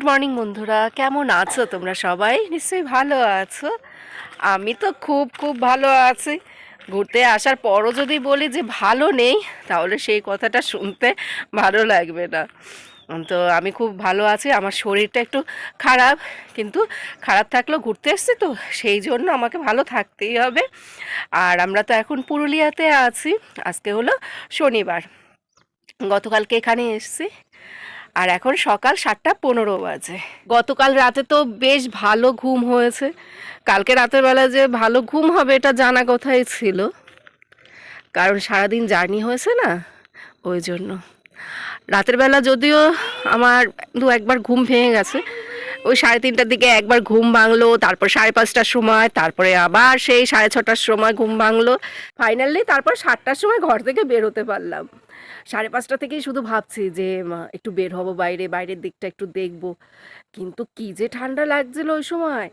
Good morning বন্ধুরা, কেমন আছো তোমরা সবাই? নিশ্চয়ই ভালো আছো। আমি তো খুব খুব ভালো আছি। ঘুরতে আসার পরও যদি বলি যে ভালো নেই, তাহলে সেই কথাটা শুনতে ভালো লাগবে না। তো আমি খুব ভালো আছি, আমার শরীরটা একটু খারাপ, কিন্তু খারাপ থাকলেও ঘুরতে এসছি তো, সেই জন্য আমাকে ভালো থাকতেই হবে। আর আমরা তো এখন পুরুলিয়াতে আছি, আজকে হলো শনিবার। গতকালকে এখানে এসছি। আর এখন সকাল সাতটা পনেরো বাজে। গতকাল রাতে তো বেশ ভালো ঘুম হয়েছে। কালকে রাতের বেলা যে ভালো ঘুম হবে এটা জানা কথাই ছিল। কারণ সারাদিন জার্নি হয়েছে না, ওই জন্য। রাতের বেলা যদিও আমার দু একবার ঘুম ভেঙে গেছে, ওই সাড়ে তিনটার দিকে একবার ঘুম ভাঙলো, তারপর সাড়ে পাঁচটার সময়, তারপরে আবার সেই সাড়ে ছটার সময় ঘুম ভাঙলো। ফাইনালি তারপর সাতটার সময় ঘর থেকে বেরোতে পারলাম। সাড়ে পাঁচটা থেকেই শুধু ভাবছি যে একটু বের হব বাইরে, বাইরের দিকটা একটু দেখব। কিন্তু কি যে ঠান্ডা লাগছিল ওই সময়।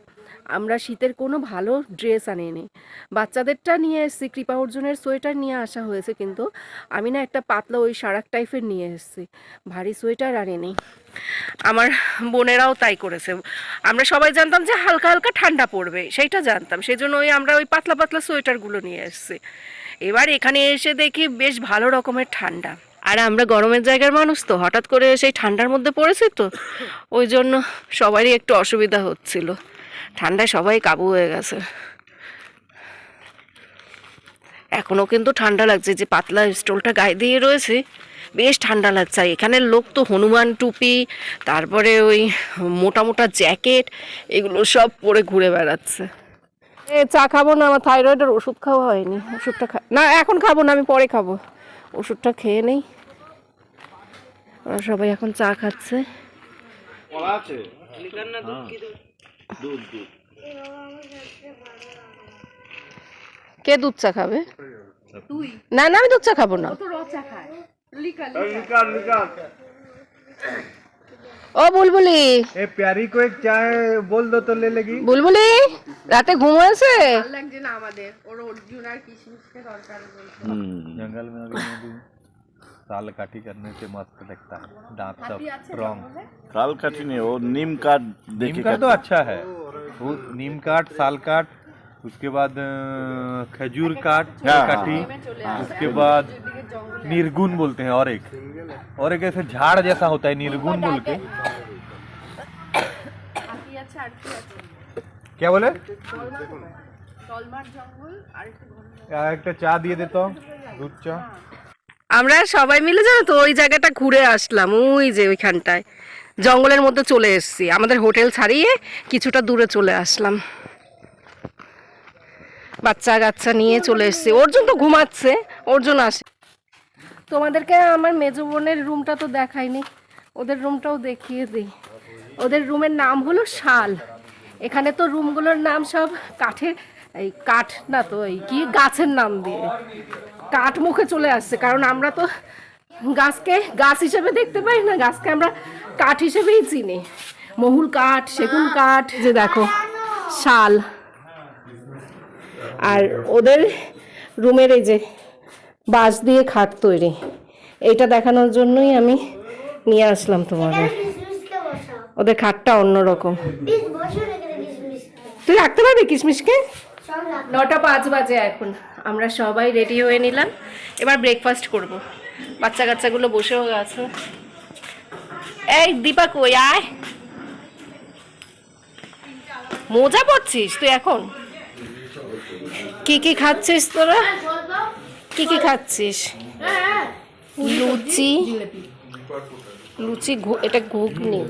আমরা শীতের কোনো ভালো ড্রেস আনিনি। বাচ্চাদেরটা নিয়ে এসেছি, কৃপা অর্জুনের সোয়েটার নিয়ে আসা হয়েছে, কিন্তু আমি না একটা পাতলা ওই সারাক টাইপের নিয়ে এসেছি। ভারী সোয়েটার আনিনি। আমার বোনেরাও তাই করেছে। আমরা সবাই জানতাম যে হালকা হালকা ঠান্ডা পড়বে, সেইটা জানতাম। সেই জন্য ওই আমরা ওই পাতলা পাতলা সোয়েটারগুলো নিয়ে এসেছি। এবার এখানে এসে দেখি বেশ ভালো রকমের ঠান্ডা। আর আমরা গরমের জায়গার মানুষ তো, হঠাৎ করে সেই ঠান্ডার মধ্যে পড়েছে তো, ওই জন্য সবারই একটু অসুবিধা হচ্ছিল। ঠান্ডায় সবাই কাবু হয়ে গেছে। এখনও কিন্তু ঠান্ডা লাগছে, যে পাতলা স্টোলটা গায়ে দিয়ে রয়েছে, বেশ ঠান্ডা লাগছে। আর এখানের লোক তো হনুমান টুপি, তারপরে ওই মোটা মোটা জ্যাকেট, এগুলো সব পরে ঘুরে বেড়াচ্ছে। এ চা খাবো না আমার থাইরয়েডের ওষুধ খাওয়া হয়নি ওষুধটা খা না এখন খাবো না আমি পরে খাবো ওষুধটা খেয়ে নেই ওরা সবাই এখন চা খাচ্ছে কলা আছে দুধ দুধ কে দুধ চা খাবে না না আমি দুধ চা খাবো না निकाल निकाल ও বুলবুলি ए प्यारी को एक चाय बोल दो तो ले लेगी বুলবুলি রাতে ঘুম হয়েছে जंगल में अभी नदी साल काटी करने से मस्त लगता है दांत सब स्ट्रॉन्ग साल काठी नहीं वो नीम काट नीम देखे काट तो अच्छा है वो नीम काट साल काट उसके बाद अ, खजूर काट हाँ, काटी उसके बाद निर्गुण बोलते हैं और एक और एक ऐसे झाड़ जैसा होता है निर्गुण बोल के क्या बोले আর একটা চা দিয়ে দে তো দুধ চা আমরা সবাই মিলে জানো তো ওই জায়গাটা ঘুরে আসলাম ওই যে ওইখানটায় জঙ্গলের মধ্যে চলে এসেছি আমাদের হোটেল ছাড়িয়ে কিছুটা দূরে চলে আসলাম বাচ্চা কাচ্চা নিয়ে চলে এসেছি অর্জুন তো ঘুমাচ্ছে অর্জুন আসে তোমাদেরকে আমার মেজো বোনের রুমটা তো দেখাইনি ওদের রুমটাও দেখিয়ে দিই ওদের রুমের নাম হলো শাল এখানে তো রুমগুলোর নাম সব কাঠের এই কাঠ না তো এই কি গাছের নাম দিয়ে। কাঠ মুখে চলে আসছে কারণ আমরা তো গাছকে গাছ হিসেবে দেখতে পাই না গাছকে আমরা কাঠ হিসেবেই চিনি। মহুল কাঠ সেগুন কাঠ যে দেখো শাল। আর ওদের রুমের এই যে বাঁশ দিয়ে খাট তৈরি এইটা দেখানোর জন্যই আমি নিয়ে আসলাম তোমাদের। ওদের খাটটা অন্যরকম। তুই রাখতে পারবি কিশমিশকে? নটা পাঁচ বাজে এখন। আমরা সবাই রেডি হয়ে নিলাম। এবার ব্রেকফাস্ট করব। বাচ্চা কাচ্চাগুলো বসেও গেছে এই দীপা কই? আয়। মোজা পড়ছিস তুই এখন? কি কি খাচ্ছিস তোরা? কি কি খাচ্ছিস? লুচি। লুচি ঘু- এটা ঘুগনি।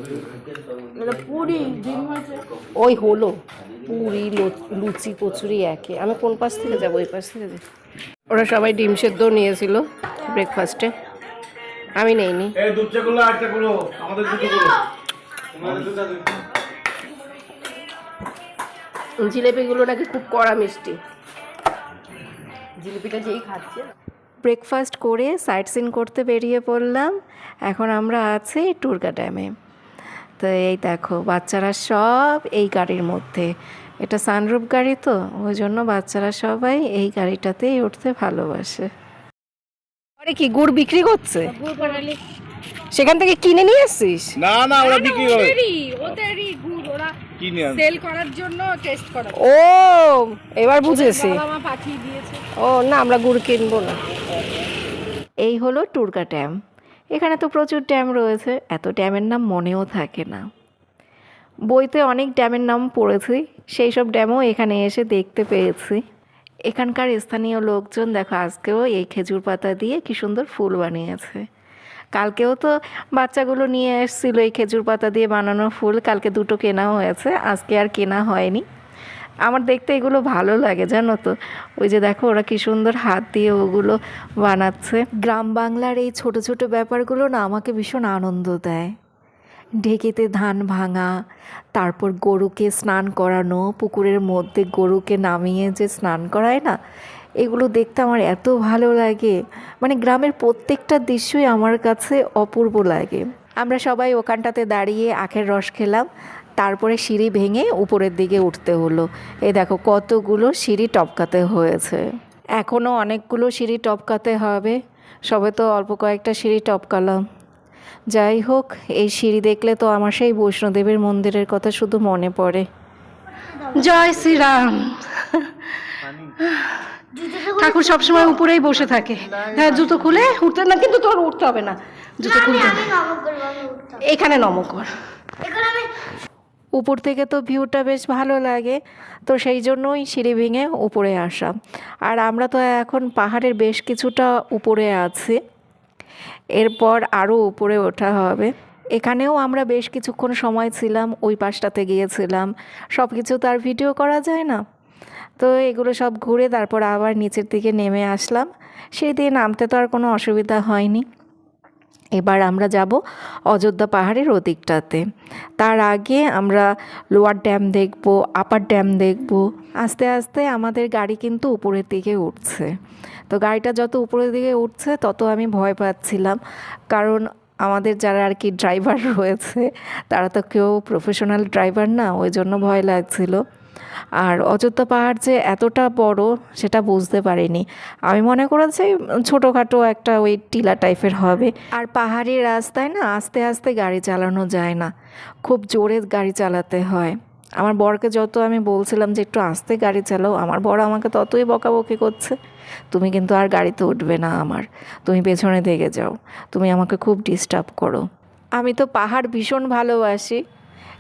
ওই হলো। পুরি লুচি কচুরি একে আমি কোন পাশ থেকে যাব? ওই পাশ থেকে যাব ওরা সবাই ডিম সেদ্ধ নিয়েছিল ব্রেকফাস্টে আমি নেইনি। জিলেপিগুলো নাকি খুব কড়া মিষ্টি। জিলিপিটা যেই খাচ্ছে। ব্রেকফাস্ট করে সাইট সিন করতে বেরিয়ে পড়লাম। এখন আমরা আছি টুরগা ড্যামে তো এই দেখো বাচ্চারা সব এই গাড়ির মধ্যে। এটা সানরুফ গাড়ি তো ওই জন্য বাচ্চারা সবাই এই গাড়িটাতেই উঠতে ভালোবাসে। আরে কি গুড় বিক্রি করছে? সেখান থেকে কিনে নিয়ে এসছিস না না ওরা বিক্রি করে। ওদেরই ওদেরই গুড় ওরা কিনে আন সেল করার জন্য টেস্ট করা ও এবার বুঝেছি। বাবা পাঠিয়ে দিয়েছে। ও না আমরা গুড় কিনবো না। এই হলো টুরকা ড্যাম। এখানে তো প্রচুর ড্যাম রয়েছে, এত ড্যামের নাম মনেও থাকে না। বইতে অনেক ড্যামের নাম পড়েছি, সেই সব ড্যামও এখানে এসে দেখতে পেয়েছি। এখানকার স্থানীয় লোকজন, দেখো আজকেও এই খেজুর পাতা দিয়ে কি সুন্দর ফুল বানিয়েছে। কালকেও তো বাচ্চাগুলো নিয়ে এসেছিল এই খেজুর পাতা দিয়ে বানানো ফুল, কালকে দুটো কেনা হয়েছে, আজকে আর কেনা হয়নি। আমার দেখতে এগুলো ভালো লাগে, জানো তো? ওই যে দেখো ওরা কি সুন্দর হাত দিয়ে ওগুলো বানাচ্ছে। গ্রাম বাংলার এই ছোট ছোট ব্যাপারগুলো না আমাকে ভীষণ আনন্দ দেয়। ঢেকিতে ধান ভাঙা, তারপর গরুকে স্নান করানো, পুকুরের মধ্যে গরুকে নামিয়ে যে স্নান করায় না, এগুলো দেখতে আমার এত ভালো লাগে। মানে গ্রামের প্রত্যেকটা দৃশ্যই আমার কাছে অপূর্ব লাগে। আমরা সবাই ওখানটাতে দাঁড়িয়ে আখের রস খেলাম। তারপরে সিঁড়ি ভেঙে উপরের দিকে উঠতে হলো। এই দেখো কতগুলো সিঁড়ি টপকাতে হয়েছে। এখনও অনেকগুলো সিঁড়ি টপকাতে হবে। সবে তো অল্প কয়েকটা সিঁড়ি টপকালাম। যাই হোক এই সিঁড়ি দেখলে তো আমার সেই বৈষ্ণোদেবীর মন্দিরের কথা শুধু মনে পড়ে। জয় শ্রীরাম। ঠাকুর সবসময় উপরেই বসে থাকে। হ্যাঁ জুতো খুলে উঠতে না কিন্তু তোর উঠতে হবে না। জুতো খুলতে এখানে নম কর উপর থেকে তো ভিউটা বেশ ভালো লাগে। তো সেই জন্যই সিঁড়ি ভেঙে উপরে আসা। আর আমরা তো এখন পাহাড়ের বেশ কিছুটা উপরে আছি। এরপর আরও উপরে ওঠা হবে। এখানেও আমরা বেশ কিছুক্ষণ সময় ছিলাম, ওই পাশটাতে গিয়েছিলাম। সব কিছু তার ভিডিও করা যায় না। তো এগুলো সব ঘুরে তারপর আবার নিচের দিকে নেমে আসলাম। সেই দিয়ে নামতে তো আর কোনো অসুবিধা হয়নি। এবার আমরা যাব অযোধ্যা পাহাড়ের ওদিকটাতে। তার আগে আমরা লোয়ার ড্যাম দেখব, আপার ড্যাম দেখব। আস্তে আস্তে আমাদের গাড়ি কিন্তু উপরের দিকে উঠছে। তো গাড়িটা যত উপরের দিকে উঠছে, তত আমি ভয় পাচ্ছিলাম। কারণ আমাদের যারা আর কি ড্রাইভার রয়েছে, তারা তো কেউ প্রফেশনাল ড্রাইভার না, ওই জন্য ভয় লাগছিল। আর অযোধ্যা পাহাড় যে এতটা বড় সেটা বুঝতে পারিনি। আমি মনে করেছি ছোটোখাটো একটা ওই টিলা টাইপের হবে। আর পাহাড়ি রাস্তায় না আস্তে আস্তে গাড়ি চালানো যায় না। খুব জোরে গাড়ি চালাতে হয়। আমার বরকে যত আমি বলছিলাম যে একটু আস্তে গাড়ি চালাও, আমার বর আমাকে ততই বকাবকি করছে। তুমি কিন্তু আর গাড়িতে উঠবে না আমার। তুমি পেছনে থেকে যাও। তুমি আমাকে খুব ডিস্টার্ব করো। আমি তো পাহাড় ভীষণ ভালোবাসি।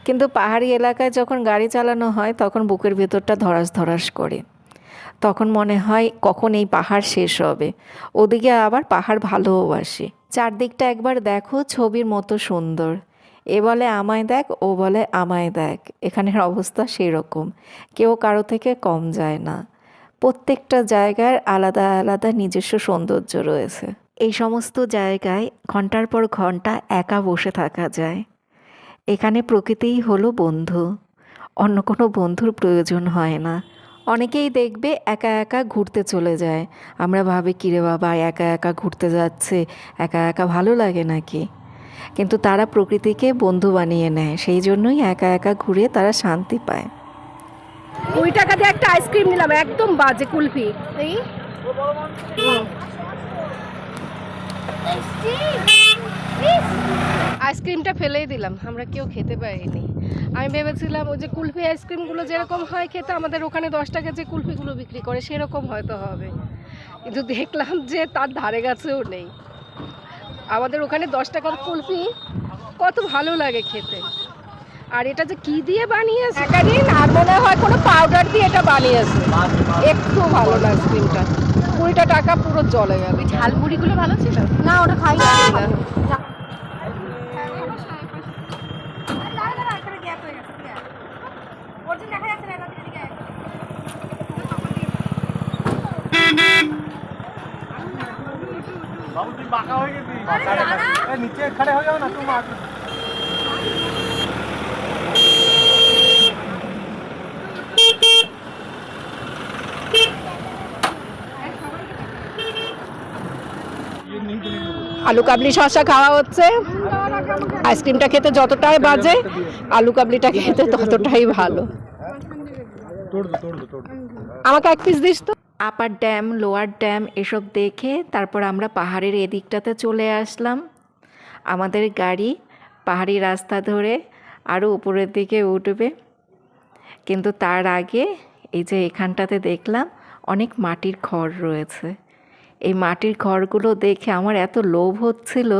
কিন্তু পাহাড়ি এলাকায় যখন গাড়ি চালানো হয়, তখন বুকের ভেতরটা ধরাস ধরাস করে। তখন মনে হয় কখন এই পাহাড় শেষ হবে। ওদিকে আবার পাহাড় ভালোবাসি চারদিকটা একবার দেখো, ছবির মতো সুন্দর। এ বলে আমায় দেখ, ও বলে আমায় দেখ। এখানের অবস্থা সেই রকম কেউ কারও থেকে কম যায় না। প্রত্যেকটা জায়গার আলাদা আলাদা নিজস্ব সৌন্দর্য রয়েছে। এই সমস্ত জায়গায় ঘণ্টার পর ঘণ্টা একা বসে থাকা যায়। এখানে প্রকৃতিই হলো বন্ধু। অন্য কোনো বন্ধুর প্রয়োজন হয় না। অনেকেই দেখবে একা একা ঘুরতে চলে যায়। আমরা ভাবি কিরে বাবা একা একা ঘুরতে যাচ্ছে একা একা ভালো লাগে নাকি? কিন্তু তারা প্রকৃতিকে বন্ধু বানিয়ে নেয়। সেই জন্যই একা একা ঘুরে তারা শান্তি পায়। কুড়ি টাকা দিয়ে একটা আইসক্রিম নিলাম একদম বাজে কুলফি। আইসক্রিমটা ফেলেই দিলাম আমরা কেউ খেতে পারিনি। আমি ভেবেছিলাম ওই যে কুলফি আইসক্রিমগুলো যেরকম হয় খেতে আমাদের ওখানে দশ টাকা যে কুলফিগুলো বিক্রি করে সেরকম হয়তো হবে। কিন্তু দেখলাম যে তার ধারে কাছেও নেই। আমাদের ওখানে দশ টাকার কুলফি কত ভালো লাগে খেতে। আর এটা যে কি দিয়ে বানিয়েছে? একাদিন আর মনে হয় কোনো পাউডার দিয়ে এটা বানিয়েছে। একটু ভালো না আইসক্রিমটা। কুড়িটা টাকা পুরো জলে গেল। ঝালমুড়িগুলো ভালো ছিল? না ওটা খাই না। বাবু তুই বাঁকা হয়ে গেছিস নিচে খড়ে হয়ে যাও না তুমি আলু কাবলি শসা খাওয়া হচ্ছে। আইসক্রিমটা খেতে যতটাই বাজে আলু কাবলিটা খেতে ততটাই ভালো। আমাকে এক পিস দিস তো। আপার ড্যাম লোয়ার ড্যাম এসব দেখে তারপর আমরা পাহাড়ের এদিকটাতে চলে আসলাম। আমাদের গাড়ি পাহাড়ি রাস্তা ধরে আরও উপরের দিকে উঠবে। কিন্তু তার আগে এই যে এখানটাতে দেখলাম অনেক মাটির ঘর রয়েছে। এই মাটির ঘরগুলো দেখে আমার এত লোভ হচ্ছিল,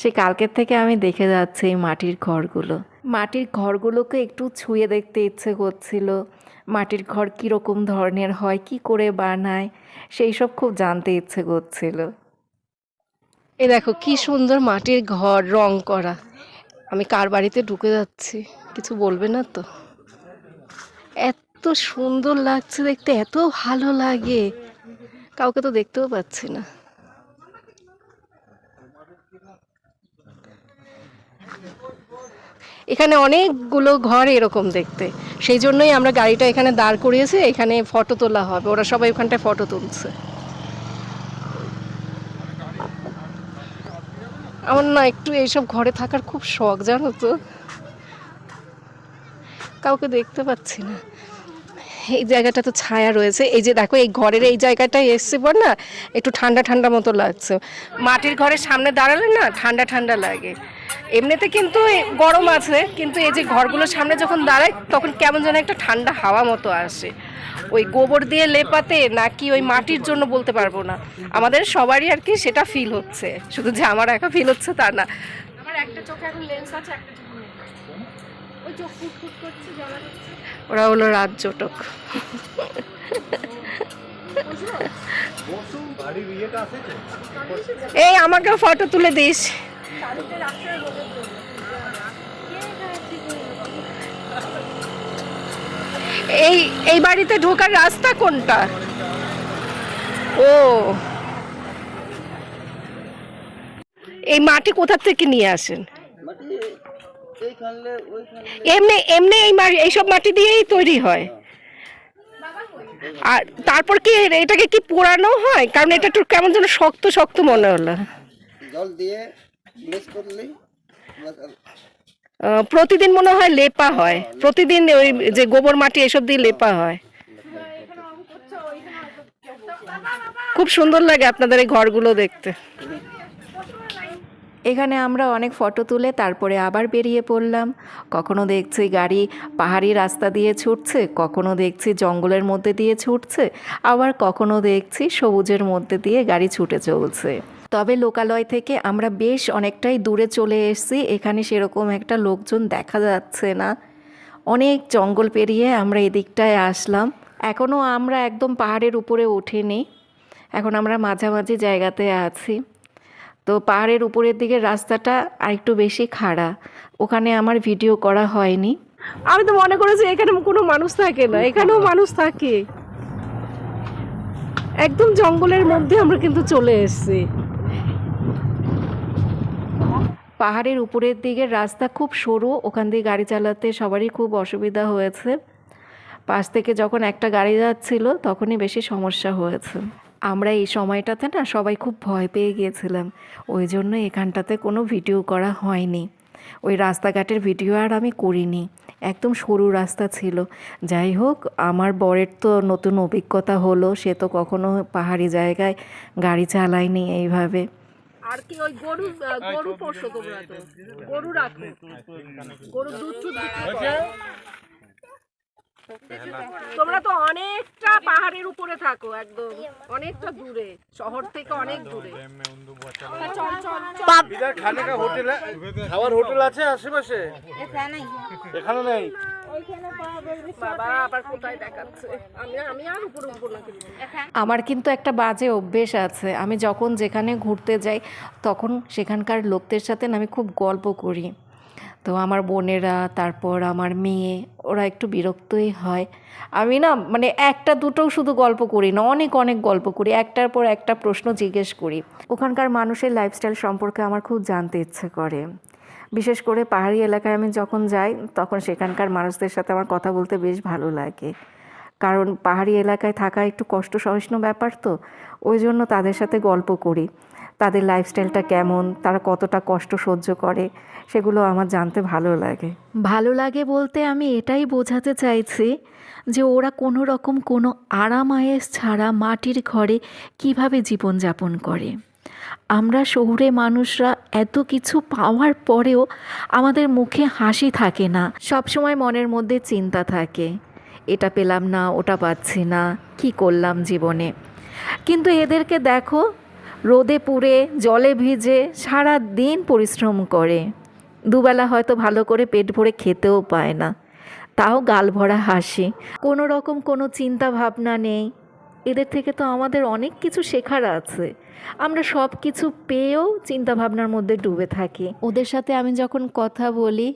সে কালকের থেকে আমি দেখে যাচ্ছি এই মাটির ঘরগুলো মাটির ঘরগুলোকে একটু ছুঁয়ে দেখতে ইচ্ছে করছিল। মাটির ঘর কীরকম ধরনের হয়, কি করে বানায়, সেই সব খুব জানতে ইচ্ছে করছিল। এ দেখো, কি সুন্দর মাটির ঘর, রং করা। আমি কার বাড়িতে ঢুকে যাচ্ছি, কিছু বলবে না তো? এত সুন্দর লাগছে দেখতে, এত ভালো লাগে। কাউকে তো দেখতেও পাচ্ছি না। এখানে অনেকগুলো ঘর এরকম দেখতে। সেই জন্যই আমরা গাড়িটা এখানে দাঁড় করিয়েছি, এখানে ফটো তোলা হবে। ওরা সবাই ওখানটায় ফটো তুলছে। আমার না একটু এইসব ঘরে থাকার খুব শখ, জানো তো? কাউকে দেখতে পাচ্ছি না। এই জায়গাটা তো ছায়া রয়েছে। এই যে দেখো, এই ঘরের এই জায়গাটায় এসছে পর না, একটু ঠান্ডা ঠান্ডা মতো লাগছে। মাটির ঘরের সামনে দাঁড়ালে না ঠান্ডা ঠান্ডা লাগে। এমনিতে কিন্তু গরম আছে, কিন্তু এই যে ঘরগুলোর সামনে যখন দাঁড়ায়, তখন কেমন যেন একটা ঠান্ডা হাওয়া মতো আসে। ওই গোবর দিয়ে লেপাতে নাকি ওই মাটির জন্য বলতে পারব না। আমাদের সবারই আর কি সেটা ফিল হচ্ছে। শুধু যে আমার একা ফিল হচ্ছে তা না। একটা চোখে এখন লেন্স আছে, একটা চোখে ওই চোখ ফুট ফুট করছে, জ্বালা। ওরা হলো রাত রাজ্যটক এই, আমাকে ফটো তুলে দিস। এই এই বাড়িতে ঢোকার রাস্তা কোনটা? ও। এই মাটি কোথা থেকে নিয়ে আসেন? এমনি এমনি এই মাটি এইসব মাটি দিয়েই তৈরি হয়। আর তারপর কি এটাকে কি পোড়ানো হয়? কারণ এটা একটু কেমন যেন শক্ত শক্ত মনে হলো। জল দিয়ে আহ, প্রতিদিন মনে হয় লেপা হয়। প্রতিদিন ওই যে গোবর মাটি এসব দিয়ে লেপা হয়। খুব সুন্দর লাগে আপনাদের এই ঘরগুলো দেখতে। এখানে আমরা অনেক ফটো তুলে তারপরে আবার বেরিয়ে পড়লাম। কখনো দেখছি গাড়ি পাহাড়ি রাস্তা দিয়ে ছুটছে, কখনো দেখছি জঙ্গলের মধ্যে দিয়ে ছুটছে, আবার কখনো দেখছি সবুজের মধ্যে দিয়ে গাড়ি ছুটে চলছে। তবে লোকালয় থেকে আমরা বেশ অনেকটাই দূরে চলে এসেছি, এখানে সেরকম একটা লোকজন দেখা যাচ্ছে না। অনেক জঙ্গল পেরিয়ে আমরা এদিকটায় আসলাম। এখনও আমরা একদম পাহাড়ের উপরে ওঠেনি এখন আমরা মাঝামাঝি জায়গাতে আছি। তো পাহাড়ের উপরের দিকে রাস্তাটা আরেকটু বেশি খাড়া। ওখানে আমার ভিডিও করা হয়নি। আমি তো মনে করেছি এখানে কোনো মানুষ থাকে না এখানেও মানুষ থাকে। একদম জঙ্গলের মধ্যে আমরা কিন্তু চলে এসেছি। পাহাড়ের উপরের দিকের রাস্তা খুব সরু ওখান দিয়ে গাড়ি চালাতে সবারই খুব অসুবিধা হয়েছে। পাশ থেকে যখন একটা গাড়ি যাচ্ছিল তখনই বেশি সমস্যা হয়েছে। আমরা এই সময়টাতে না সবাই খুব ভয় পেয়ে গিয়েছিলাম। ওই জন্য এখানটাতে কোনো ভিডিও করা হয়নি। ওই রাস্তাঘাটের ভিডিও আর আমি করিনি। একদম সরু রাস্তা ছিল। যাই হোক আমার বরের তো নতুন অভিজ্ঞতা হলো। সে তো কখনো পাহাড়ি জায়গায় গাড়ি চালায়নি এইভাবে। আর কি ওই গরু গরু পোষো তোমরা তো গরু রাখো। গরু দুধ। তোমরা তো অনেকটা পাহাড়ের উপরে থাকো একদম। অনেকটা দূরে। শহর থেকে অনেক দূরে। হোটেল খাওয়ার হোটেল আছে আশেপাশে? এখানে নেই। বাবা আবার কোথায় দেখাচ্ছে? আমি আমি আর উপরে উঠবো না কিন্তু। আমার কিন্তু একটা বাজে অভ্যেস আছে। আমি যখন যেখানে ঘুরতে যাই তখন সেখানকার লোকদের সাথে না আমি খুব গল্প করি। তো আমার বোনেরা, তারপর আমার মেয়ে, ওরা একটু বিরক্তই হয়। আমি না মানে একটা দুটোও শুধু গল্প করি না, অনেক অনেক গল্প করি, একটার পর একটা প্রশ্ন জিজ্ঞেস করি। ওখানকার মানুষের লাইফস্টাইল সম্পর্কে আমার খুব জানতে ইচ্ছে করে। বিশেষ করে পাহাড়ি এলাকায় আমি যখন যাই, তখন সেখানকার মানুষদের সাথে আমার কথা বলতে বেশ ভালো লাগে। কারণ পাহাড়ি এলাকায় থাকা একটু কষ্ট সহিষ্ণু ব্যাপার তো, ওই জন্য তাদের সাথে গল্প করি। তাদের লাইফস্টাইলটা কেমন, তারা কতটা কষ্ট সহ্য করে, সেগুলো আমার জানতে ভালো লাগে। ভালো লাগে বলতে আমি এটাই বোঝাতে চাইছি যে ওরা কোনো রকম কোনো আরাম আয়েস ছাড়া মাটির ঘরে কীভাবে জীবনযাপন করে। আমরা শহুরে মানুষরা এত কিছু পাওয়ার পরেও আমাদের মুখে হাসি থাকে না সব সময় মনের মধ্যে চিন্তা থাকে, এটা পেলাম না, ওটা পাচ্ছি না, কি করলাম জীবনে। কিন্তু এদেরকে দেখো রোদে পুড়ে, জলে ভিজে সারা দিন পরিশ্রম করে। দুবেলা হয়তো ভালো করে পেট ভরে খেতেও পায় না। তাও গাল ভরা হাসি। কোনো রকম কোনো চিন্তা ভাবনা নেই। এদের থেকে তো আমাদের অনেক কিছু শেখার আছে। আমরা সব কিছু পেয়েও চিন্তা ভাবনার মধ্যে ডুবে থাকি। ওদের সাথে আমি যখন কথা বলি,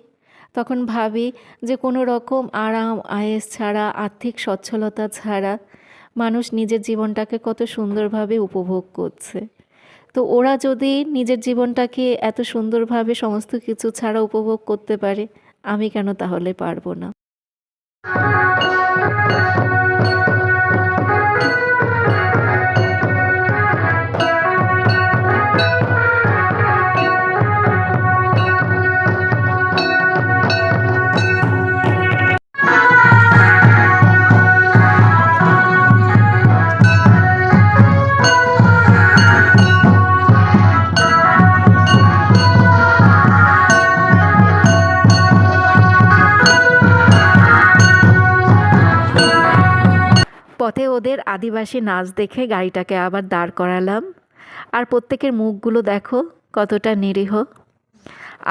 তখন ভাবি যে কোনো রকম আরাম, আয়েস ছাড়া, আর্থিক সচ্ছলতা ছাড়া মানুষ নিজের জীবনটাকে কত সুন্দরভাবে উপভোগ করছে। তো ওরা যদি নিজের জীবনটাকে এত সুন্দরভাবে সমস্ত কিছু ছাড়া উপভোগ করতে পারে, আমি কেন তাহলে পারব না? ওদের আদিবাসী নাচ দেখে গাড়িটাকে আবার দাঁড় করালাম। আর প্রত্যেকের মুখগুলো দেখো, কতটা নিরীহ।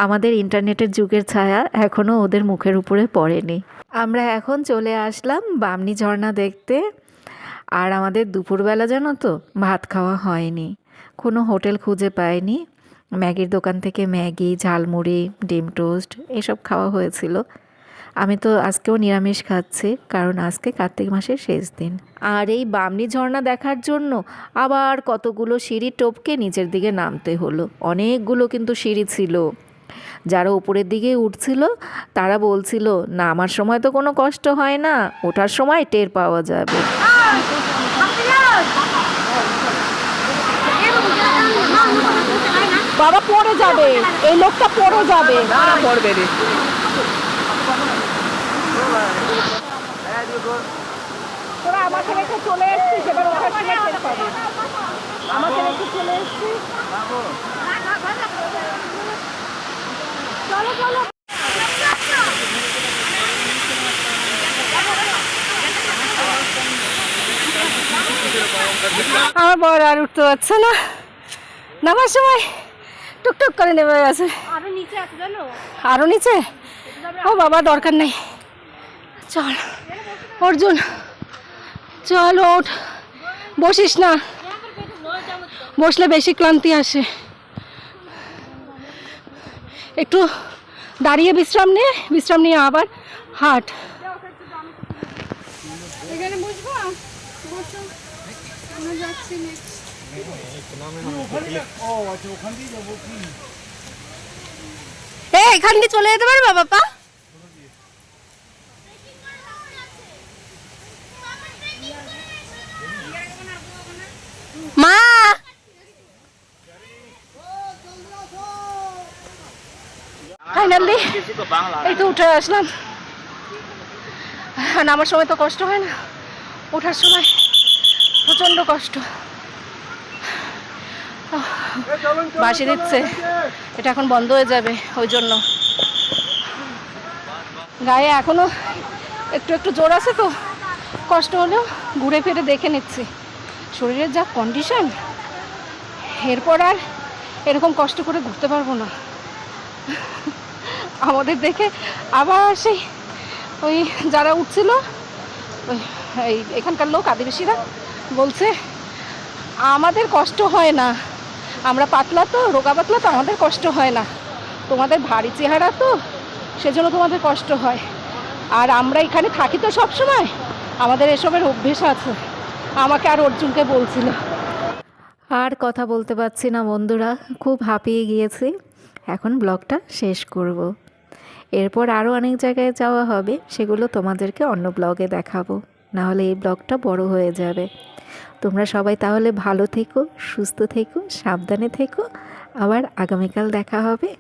আমাদের ইন্টারনেটের যুগের ছায়া এখনও ওদের মুখের উপরে পড়েনি। আমরা এখন চলে আসলাম বামনি ঝর্ণা দেখতে। আর আমাদের দুপুরবেলা জানো তো, ভাত খাওয়া হয়নি। কোনো হোটেল খুঁজে পাইনি। ম্যাগির দোকান থেকে ম্যাগি, ঝালমুড়ি, ডিম টোস্ট, এসব খাওয়া হয়েছিল। আমি তো আজকেও নিরামিষ খাচ্ছি কারণ আজকে কার্তিক মাসের শেষ দিন। আর এই বামনি ঝর্ণা দেখার জন্য আবার কতগুলো সিঁড়ি টপকে নিচের দিকে নামতে হলো। অনেকগুলো কিন্তু সিঁড়ি ছিল। যারা উপরের দিকে উঠছিল তারা বলছিল নামার সময় তো কোনো কষ্ট হয় না ওঠার সময় টের পাওয়া যাবে। বাবা পড়ে যাবে এই লোকটা পড়ে যাবে। পড়বে রে তোরা আমাকে রেখে চলে এসছিস এবার ওখানে টের পাবে। আমাকে রেখে চলে এসছিস। চলো চলো। আমার বর আর উঠতে পারছে না। নামার সময় টুকটুক করে নেমে গেছে। আরও নিচে আছে জানো? আরও নিচে? ও বাবা দরকার নেই। চল অর্জুন। চল ওঠ। বসিস না। বসলে বেশি ক্লান্তি আসে। একটু দাঁড়িয়ে বিশ্রাম নে। বিশ্রাম নিয়ে আবার হাট। এখানে বসবো? বসো। আমরা যাচ্ছি এখান দিয়ে চলে যেতে পারবে বাবা? মা! ফাইনালি এই তো উঠে আসলাম। নামার সময় তো কষ্ট হয় না। ওঠার সময় প্রচণ্ড কষ্ট। বাসি দিচ্ছে। এটা এখন বন্ধ হয়ে যাবে ওই জন্য। গায়ে এখনও একটু একটু জোর আছে তো। কষ্ট হলেও ঘুরে ফিরে দেখে নিচ্ছি। শরীরের যা কন্ডিশন এরপর আর এরকম কষ্ট করে ঘুরতে পারব না। আমাদের দেখে আবার সেই ওই যারা উঠছিল এই এখানকার লোক, আদিবাসীরা বলছে, আমাদের কষ্ট হয় না। আমরা পাতলা তো, রোগা পাতলা তো, আমাদের কষ্ট হয় না। তোমাদের ভারী চেহারা তো, সেজন্য তোমাদের কষ্ট হয়। আর আমরা এখানে থাকি তো সব সময় আমাদের এসবের অভ্যেস আছে। আমাকে আর অর্জুনকে বলছিল আর কথা বলতে পারছি না, বন্ধুরা। খুব হাঁপিয়ে গিয়েছি। এখন ব্লগটা শেষ করব। এরপর আরও অনেক জায়গায় যাওয়া হবে, সেগুলো তোমাদেরকে অন্য ব্লগে দেখাবো। নাহলে এই ব্লগটা বড় হয়ে যাবে। তোমরা সবাই তাহলে ভালো থেকো, সুস্থ থেকো, সাবধানে থেকো। আবার আগামীকাল দেখা হবে।